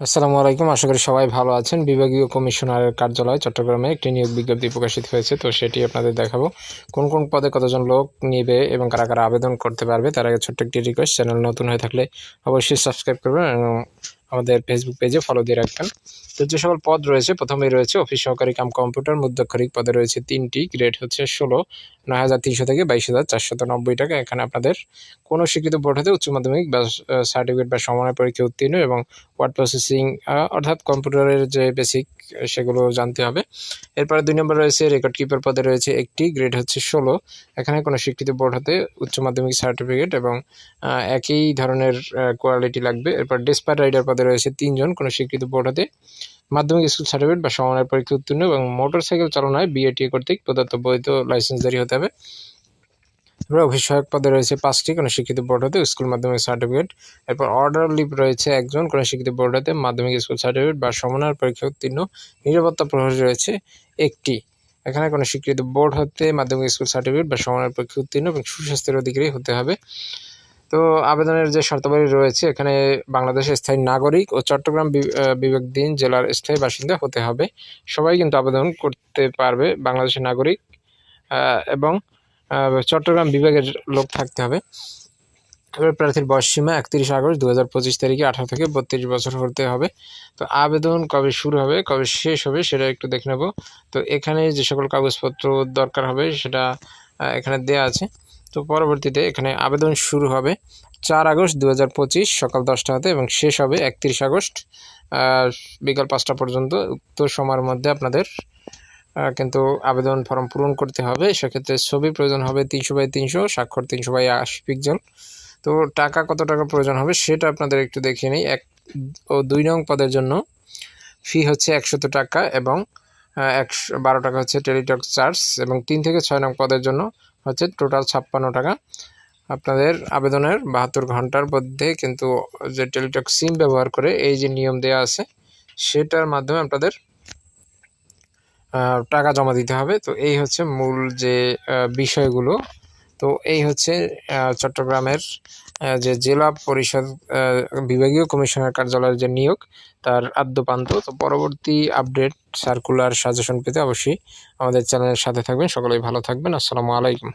আসসালামু আলাইকুম। আশা করি সবাই ভালো আছেন। বিভাগীয় কমিশনারের কার্যালয় চট্টগ্রামে একটি নিয়োগ বিজ্ঞপ্তি প্রকাশিত হয়েছে। তো সেটি আপনাদের দেখাবো। কোন কোন পদে কতজন লোক নিবে এবং কারা কারা আবেদন করতে পারবে, তার আগে ছোট্ট একটি রিকোয়েস্ট চ্যানেল নতুন হয়ে থাকলে অবশ্যই সাবস্ক্রাইব করবেন এবং আমাদের ফেসবুক পেজে ফলো দিয়ে রাখবেন। তো যে সকল পদ রয়েছে, প্রথমেই রয়েছে অফিস সহকারী কাম কম্পিউটার মুদ্রাক্ষরিক পদে রয়েছে তিনটি গ্রেড হচ্ছে ষোলো, নয় হাজার তিনশো থেকে বাইশ হাজার চারশত নব্বই টাকা। এখানে আপনাদের কোনো শিক্ষিত বোর্ড হতে উচ্চ মাধ্যমিক বা সার্টিফিকেট বা সমানের পরীক্ষা উত্তীর্ণ এবং ওয়ার্ড প্রসেসিং অর্থাৎ কম্পিউটারের যে বেসিক সেগুলো জানতে হবে। এরপরে দুই নম্বর রয়েছে রেকর্ড কিপার পদে রয়েছে একটি গ্রেড হচ্ছে ষোলো। এখানে কোনো শিক্ষিত বোর্ড হতে উচ্চ মাধ্যমিক সার্টিফিকেট এবং একই ধরনের কোয়ালিটি লাগবে। এরপর ডেসপার রাইডার পদে রয়েছে তিনজন। কোনো স্বীকৃত বোর্ড হতে মাধ্যমিক স্কুল সার্টিফিকেট বা সমানের পরীক্ষা উত্তীর্ণ এবং মোটর সাইকেল চালনায় বিএটি কর্তৃক প্রদত্ত বৈধ লাইসেন্সদারি হতে হবে। এরপর অফিস সহায়ক পদে রয়েছে পাঁচটি, কোনো শিক্ষিত বোর্ড হতে স্কুল মাধ্যমিক সার্টিফিকেট। এরপর অর্ডার লিপ রয়েছে একজন, কোনো শিক্ষিত বোর্ড হতে মাধ্যমিক স্কুল সার্টিফিকেট বা সমানার পরীক্ষা উত্তীর্ণ। নিরাপত্তা প্রহরী রয়েছে একটি। এখানে কোনো স্বীকৃত বোর্ড হতে মাধ্যমিক স্কুল সার্টিফিকেট বা সমানের পরীক্ষা উত্তীর্ণ এবং সুস্বাস্থ্যের অধিকারী হতে হবে। তো আবেদনের যে শর্তাবলী রয়েছে, এখানে বাংলাদেশের স্থায়ী নাগরিক ও চট্টগ্রাম বিবেকদিন জেলার স্থায়ী বাসিন্দা হতে হবে। সবাই কিন্তু আবেদন করতে পারবে, বাংলাদেশের নাগরিক এবং চট্টগ্রাম বিভাগের লোক থাকতে হবে। এবার প্রার্থীর বয়স সীমা একত্রিশ আগস্ট দু হাজার পঁচিশ তারিখে আঠারো থেকে বত্রিশ বছর হতে হবে। তো আবেদন কবে শুরু হবে, কবে শেষ হবে, সেটা একটু দেখে নেব। তো এখানে যে সকল কাগজপত্র দরকার হবে, সেটা এখানে দেয়া আছে। তো পরবর্তীতে এখানে আবেদন শুরু হবে চার আগস্ট দু হাজার পঁচিশ সকাল দশটা হতে এবং শেষ হবে একত্রিশ আগস্ট বিকাল পাঁচটা পর্যন্ত। উক্ত সময়ের মধ্যে আপনাদের কিন্তু আবেদন ফর্ম পূরণ করতে হবে। সেক্ষেত্রে ছবি প্রয়োজন হবে তিনশো বাই তিনশো, স্বাক্ষর তিনশো বাই আশি পিকজল তো টাকা কত টাকা প্রয়োজন হবে সেটা আপনাদের একটু দেখিয়ে নিই। এক ও দুই নং পদের জন্য ফি হচ্ছে একশত টাকা এবং একশো বারো টাকা হচ্ছে টেলিটক চার্জ এবং তিন থেকে ছয় নং পদের জন্য হচ্ছে টোটাল ছাপ্পান্ন টাকা। আপনাদের আবেদনের বাহাত্তর ঘণ্টার মধ্যে কিন্তু যে টেলিটক সিম ব্যবহার করে এই যে নিয়ম দেওয়া আছে, সেটার মাধ্যমে আপনাদের টাকা জমা দিতে হবে। তো এই হচ্ছে মূল যে বিষয়গুলো তো এই হচ্ছে চট্টগ্রামের যে জেলা পরিষদ বিভাগীয় কমিশনার কার্যালয়ের যে নিয়োগ, তার আদ্যপান্ত। তো পরবর্তী আপডেট সার্কুলার সাজেশন পেতে অবশ্যই আমাদের চ্যানেলের সাথে থাকবেন। সকলেই ভালো থাকবেন। আসসালামু আলাইকুম।